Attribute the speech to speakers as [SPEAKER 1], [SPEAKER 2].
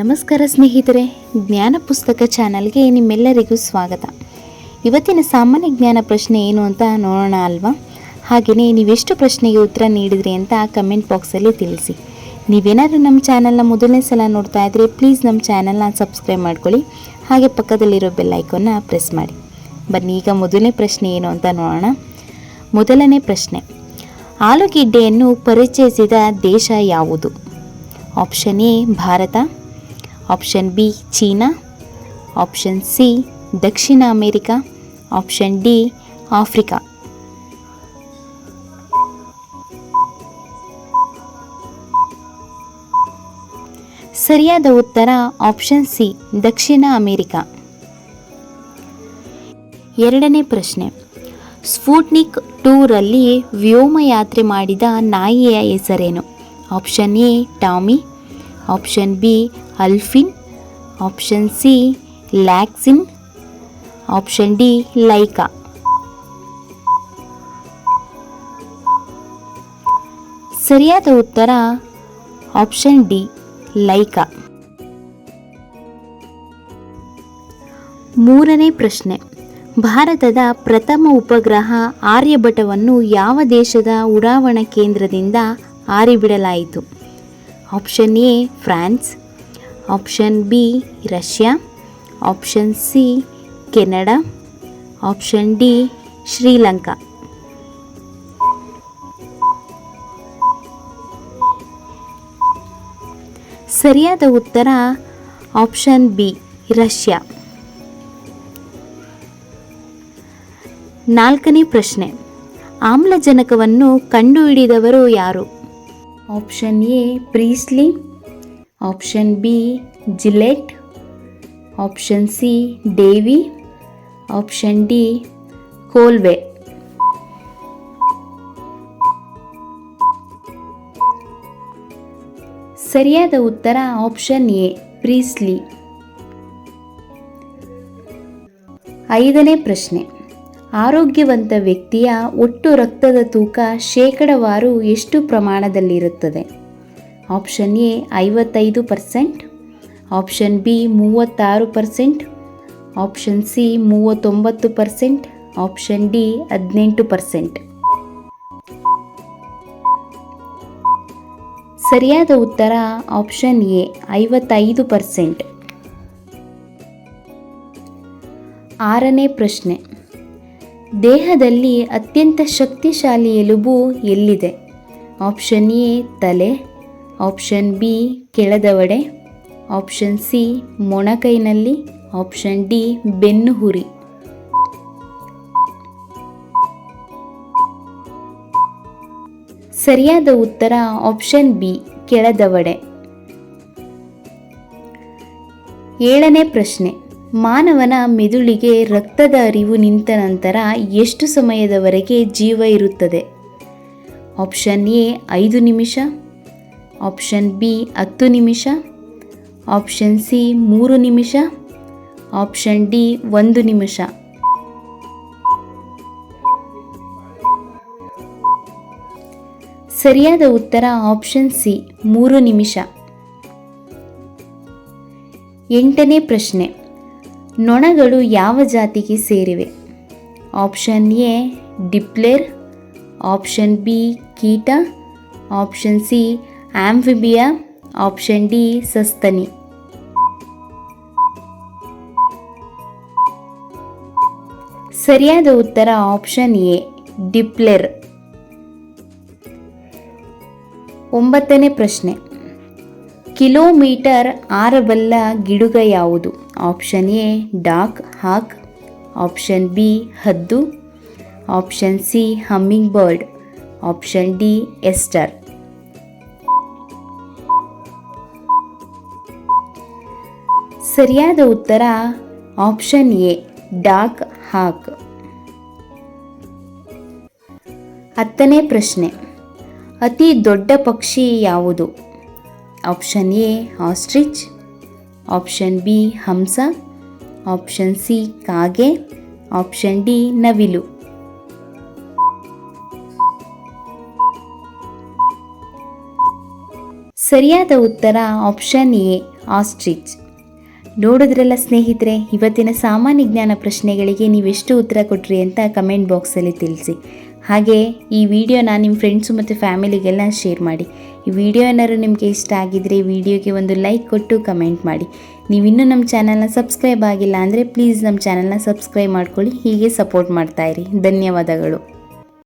[SPEAKER 1] ನಮಸ್ಕಾರ ಸ್ನೇಹಿತರೆ, ಜ್ಞಾನ ಪುಸ್ತಕ ಚಾನಲ್ಗೆ ನಿಮ್ಮೆಲ್ಲರಿಗೂ ಸ್ವಾಗತ. ಇವತ್ತಿನ ಸಾಮಾನ್ಯ ಜ್ಞಾನ ಪ್ರಶ್ನೆ ಏನು ಅಂತ ನೋಡೋಣ ಅಲ್ವಾ? ಹಾಗೆಯೇ ನೀವೆಷ್ಟು ಪ್ರಶ್ನೆಗೆ ಉತ್ತರ ನೀಡಿದ್ರಿ ಅಂತ ಕಮೆಂಟ್ ಬಾಕ್ಸಲ್ಲಿ ತಿಳಿಸಿ. ನೀವೇನಾದರೂ ನಮ್ಮ ಚಾನಲ್ನ ಮೊದಲನೇ ಸಲ ನೋಡ್ತಾ ಇದ್ದರೆ ಪ್ಲೀಸ್ ನಮ್ಮ ಚಾನಲ್ನ ಸಬ್ಸ್ಕ್ರೈಬ್ ಮಾಡ್ಕೊಳ್ಳಿ, ಹಾಗೆ ಪಕ್ಕದಲ್ಲಿರೋ ಬೆಲ್ ಪ್ರೆಸ್ ಮಾಡಿ. ಬನ್ನಿ, ಈಗ ಮೊದಲನೇ ಪ್ರಶ್ನೆ ಏನು ಅಂತ ನೋಡೋಣ. ಮೊದಲನೇ ಪ್ರಶ್ನೆ, ಆಲೂಗೆಡ್ಡೆಯನ್ನು ಪರಿಚಯಿಸಿದ ದೇಶ ಯಾವುದು? Option A Bharat. Option B China option C Dakshina America option D Africa ಸರಿಯಾದ ಉತ್ತರ ಆಪ್ಷನ್ ಸಿ ದಕ್ಷಿಣ ಅಮೇರಿಕಾ ಎರಡನೇ ಪ್ರಶ್ನೆ. ಸ್ಪೂಟ್ನಿಕ್ ಟೂರಲ್ಲಿ ವ್ಯೋಮಯಾತ್ರೆ ಮಾಡಿದ ನಾಯಿಯ ಹೆಸರೇನು? Option A Tommy option B ಅಲ್ಫಿನ್ option C ಲ್ಯಾಕ್ಸಿನ್ ಆಪ್ಷನ್ ಡಿ ಲೈಕಾ. ಸರಿಯಾದ ಉತ್ತರ ಆಪ್ಷನ್ ಡಿ ಲೈಕಾ. ಮೂರನೇ ಪ್ರಶ್ನೆ. ಭಾರತದ ಪ್ರಥಮ ಉಪಗ್ರಹ ಆರ್ಯಭಟವನ್ನು ಯಾವ ದೇಶದ ಉಡಾವಣಾ ಕೇಂದ್ರದಿಂದ ಹಾರಿಬಿಡಲಾಯಿತು option A France. Option B Russia option C Canada option D Sri Lanka ಸರಿಯಾದ ಉತ್ತರ ಆಪ್ಷನ್ ಬಿ ರಷ್ಯಾ ನಾಲ್ಕನೇ ಪ್ರಶ್ನೆ. ಆಮ್ಲಜನಕವನ್ನು ಕಂಡುಹಿಡಿದವರು ಯಾರು? Option A Priestley option B Gillette option C Davy option D ಕೋಲ್ವೆ ಸರಿಯಾದ ಉತ್ತರ ಆಪ್ಷನ್ ಎ ಪ್ರೀಸ್ಲಿ ಐದನೇ ಪ್ರಶ್ನೆ. ಆರೋಗ್ಯವಂತ ವ್ಯಕ್ತಿಯ ಒಟ್ಟು ರಕ್ತದ ತೂಕ ಶೇಕಡವಾರು ಎಷ್ಟು ಪ್ರಮಾಣದಲ್ಲಿರುತ್ತದೆ? ಆಪ್ಷನ್ ಎ ಐವತ್ತೈದು ಪರ್ಸೆಂಟ್ ಆಪ್ಷನ್ ಬಿ ಮೂವತ್ತಾರು ಪರ್ಸೆಂಟ್ ಆಪ್ಷನ್ ಸಿ ಮೂವತ್ತೊಂಬತ್ತು ಪರ್ಸೆಂಟ್ ಆಪ್ಷನ್ ಡಿ ಹದಿನೆಂಟು ಪರ್ಸೆಂಟ್ ಸರಿಯಾದ ಉತ್ತರ ಆಪ್ಷನ್ ಎ ಐವತ್ತೈದು ಪರ್ಸೆಂಟ್ ಆರನೇ ಪ್ರಶ್ನೆ. ದೇಹದಲ್ಲಿ ಅತ್ಯಂತ ಶಕ್ತಿಶಾಲಿ ಎಲುಬು ಎಲ್ಲಿದೆ? ಆಪ್ಷನ್ ಎ ತಲೆ. ಆಪ್ಷನ್ ಬಿ ಕೆಳದವಡೆ. ಆಪ್ಷನ್ ಸಿ ಮೊಣಕೈನಲ್ಲಿ. ಆಪ್ಷನ್ ಡಿ ಬೆನ್ನು ಹುರಿ ಸರಿಯಾದ ಉತ್ತರ ಆಪ್ಷನ್ ಬಿ ಕೆಳದವಡೆ. ಏಳನೇ ಪ್ರಶ್ನೆ. ಮಾನವನ ಮೆದುಳಿಗೆ ರಕ್ತದ ಅರಿವು ನಿಂತ ನಂತರ ಎಷ್ಟು ಸಮಯದವರೆಗೆ ಜೀವ ಇರುತ್ತದೆ? ಆಪ್ಷನ್ ಎ ಐದು ನಿಮಿಷ. ಆಪ್ಷನ್ ಬಿ ಹತ್ತು ನಿಮಿಷ. ಆಪ್ಷನ್ ಸಿ ಮೂರು ನಿಮಿಷ. ಆಪ್ಷನ್ ಡಿ ಒಂದು ನಿಮಿಷ. ಸರಿಯಾದ ಉತ್ತರ ಆಪ್ಷನ್ ಸಿ ಮೂರು ನಿಮಿಷ. ಎಂಟನೇ ಪ್ರಶ್ನೆ. ನೊಣಗಳು ಯಾವ ಜಾತಿಗೆ ಸೇರಿವೆ? ಆಪ್ಷನ್ ಎ ಡಿಪ್ಲೇರ್ ಆಪ್ಷನ್ ಬಿ ಕೀಟ. Option C Amphibia option D ಸಸ್ತನಿ. ಸರಿಯಾದ ಉತ್ತರ ಆಪ್ಷನ್ ಎ, ಡಿಪ್ಲೆರ್. ಒಂಬತ್ತನೇ ಪ್ರಶ್ನೆ. ಕಿಲೋಮೀಟರ್ ಆರಬಲ್ಲ ಗಿಡುಗ ಯಾವುದು? Option A, duck hawk. Option B, ಹದ್ದು. Option C, hummingbird. Option D, ester. ಸರಿಯಾದ ಉತ್ತರ ಆಪ್ಷನ್ ಎ ಡಾಕ್ ಹಾಕ್ ಹತ್ತನೇ ಪ್ರಶ್ನೆ, ಅತಿ ದೊಡ್ಡ ಪಕ್ಷಿ ಯಾವುದು? Option A, ostrich. Option B, Hamsa. Option C, ಕಾಗೆ. ಆಪ್ಷನ್ ಡಿ, ನವಿಲು. ಸರಿಯಾದ ಉತ್ತರ ಆಪ್ಷನ್ ಎ, ಆಸ್ಟ್ರಿಚ್. ನೋಡಿದ್ರಲ್ಲ ಸ್ನೇಹಿತರೆ, ಇವತ್ತಿನ ಸಾಮಾನ್ಯ ಜ್ಞಾನ ಪ್ರಶ್ನೆಗಳಿಗೆ ನೀವೆಷ್ಟು ಉತ್ತರ ಕೊಟ್ರಿ ಅಂತ ಕಮೆಂಟ್ ಬಾಕ್ಸಲ್ಲಿ ತಿಳಿಸಿ. ಹಾಗೆ, ಈ ವಿಡಿಯೋನ ನಿಮ್ಮ ಫ್ರೆಂಡ್ಸು ಮತ್ತು ಫ್ಯಾಮಿಲಿಗೆಲ್ಲ ಶೇರ್ ಮಾಡಿ. ಈ ವಿಡಿಯೋ ಏನಾದ್ರು ನಿಮಗೆ ಇಷ್ಟ ಆಗಿದ್ದರೆ ವಿಡಿಯೋಗೆ ಒಂದು ಲೈಕ್ ಕೊಟ್ಟು ಕಮೆಂಟ್ ಮಾಡಿ. ನೀವಿನ್ನೂ ನಮ್ಮ ಚಾನಲ್ನ ಸಬ್ಸ್ಕ್ರೈಬ್ ಆಗಿಲ್ಲ ಅಂದರೆ ಪ್ಲೀಸ್ ನಮ್ಮ ಚಾನಲ್ನ ಸಬ್ಸ್ಕ್ರೈಬ್ ಮಾಡ್ಕೊಳ್ಳಿ, ಹೀಗೆ ಸಪೋರ್ಟ್ ಮಾಡ್ತಾಯಿರಿ ಧನ್ಯವಾದಗಳು.